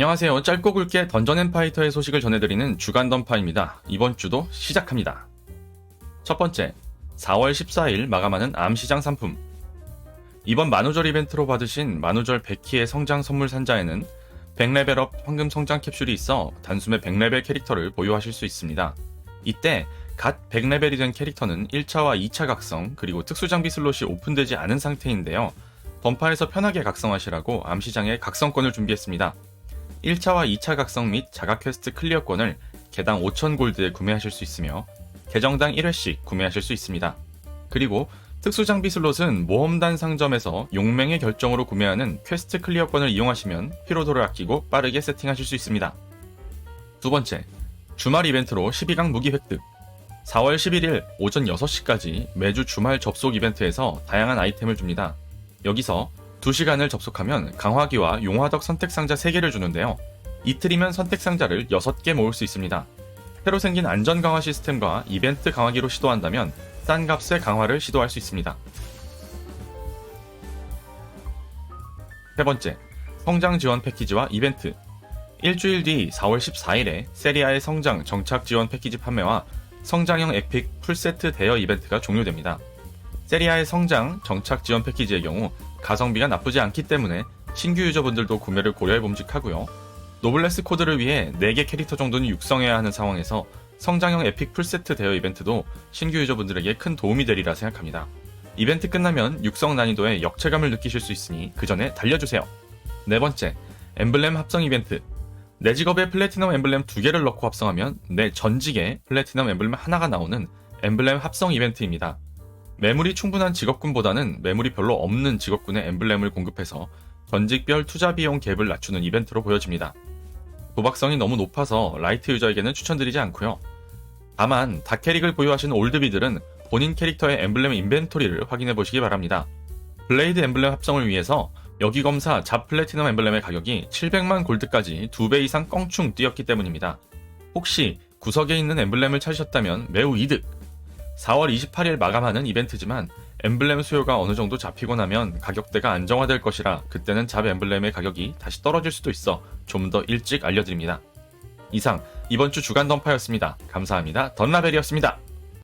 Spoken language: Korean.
안녕하세요. 짧고 굵게 던전 앤 파이터의 소식을 전해드리는 주간 던파입니다. 이번 주도 시작합니다. 첫 번째, 4월 14일 마감하는 암시장 상품. 이번 만우절 이벤트로 받으신 만우절 100키의 성장 선물 산자에는 100레벨업 황금 성장 캡슐이 있어 단숨에 100레벨 캐릭터를 보유하실 수 있습니다. 이때 갓 100레벨이 된 캐릭터는 1차와 2차 각성 그리고 특수 장비 슬롯이 오픈되지 않은 상태인데요. 던파에서 편하게 각성하시라고 암시장에 각성권을 준비했습니다. 1차와 2차 각성 및 자가 퀘스트 클리어권을 개당 5,000 골드에 구매하실 수 있으며 계정당 1회씩 구매하실 수 있습니다. 그리고 특수 장비 슬롯은 모험단 상점에서 용맹의 결정으로 구매하는 퀘스트 클리어권을 이용하시면 피로도를 아끼고 빠르게 세팅하실 수 있습니다. 두 번째, 주말 이벤트로 12강 무기 획득. 4월 11일 오전 6시까지 매주 주말 접속 이벤트에서 다양한 아이템을 줍니다. 여기서 2시간을 접속하면 강화기와 용화덕 선택 상자 3개를 주는데요. 이틀이면 선택 상자를 6개 모을 수 있습니다. 새로 생긴 안전 강화 시스템과 이벤트 강화기로 시도한다면 싼 값의 강화를 시도할 수 있습니다. 세 번째, 성장 지원 패키지와 이벤트. 일주일 뒤 4월 14일에 세리아의 성장 정착 지원 패키지 판매와 성장형 에픽 풀세트 대여 이벤트가 종료됩니다. 세리아의 성장 정착 지원 패키지의 경우 가성비가 나쁘지 않기 때문에 신규 유저분들도 구매를 고려해 봄직하고요. 노블레스 코드를 위해 4개 캐릭터 정도는 육성해야 하는 상황에서 성장형 에픽 풀세트 대여 이벤트도 신규 유저분들에게 큰 도움이 되리라 생각합니다. 이벤트 끝나면 육성 난이도에 역체감을 느끼실 수 있으니 그 전에 달려주세요. 네 번째, 엠블렘 합성 이벤트. 내 직업에 플래티넘 엠블렘 두 개를 넣고 합성하면 내 전직에 플래티넘 엠블렘 하나가 나오는 엠블렘 합성 이벤트입니다. 매물이 충분한 직업군보다는 매물이 별로 없는 직업군의 엠블렘을 공급해서 전직별 투자 비용 갭을 낮추는 이벤트로 보여집니다. 도박성이 너무 높아서 라이트 유저에게는 추천드리지 않고요. 다만 다캐릭을 보유하시는 올드비들은 본인 캐릭터의 엠블렘 인벤토리를 확인해 보시기 바랍니다. 블레이드 엠블렘 합성을 위해서 여기 검사 잡 플래티넘 엠블렘의 가격이 700만 골드까지 2배 이상 껑충 뛰었기 때문입니다. 혹시 구석에 있는 엠블렘을 찾으셨다면 매우 이득! 4월 28일 마감하는 이벤트지만 엠블렘 수요가 어느 정도 잡히고 나면 가격대가 안정화될 것이라 그때는 잡 엠블렘의 가격이 다시 떨어질 수도 있어 좀 더 일찍 알려드립니다. 이상 이번 주 주간 던파였습니다. 감사합니다. 던라벨이었습니다.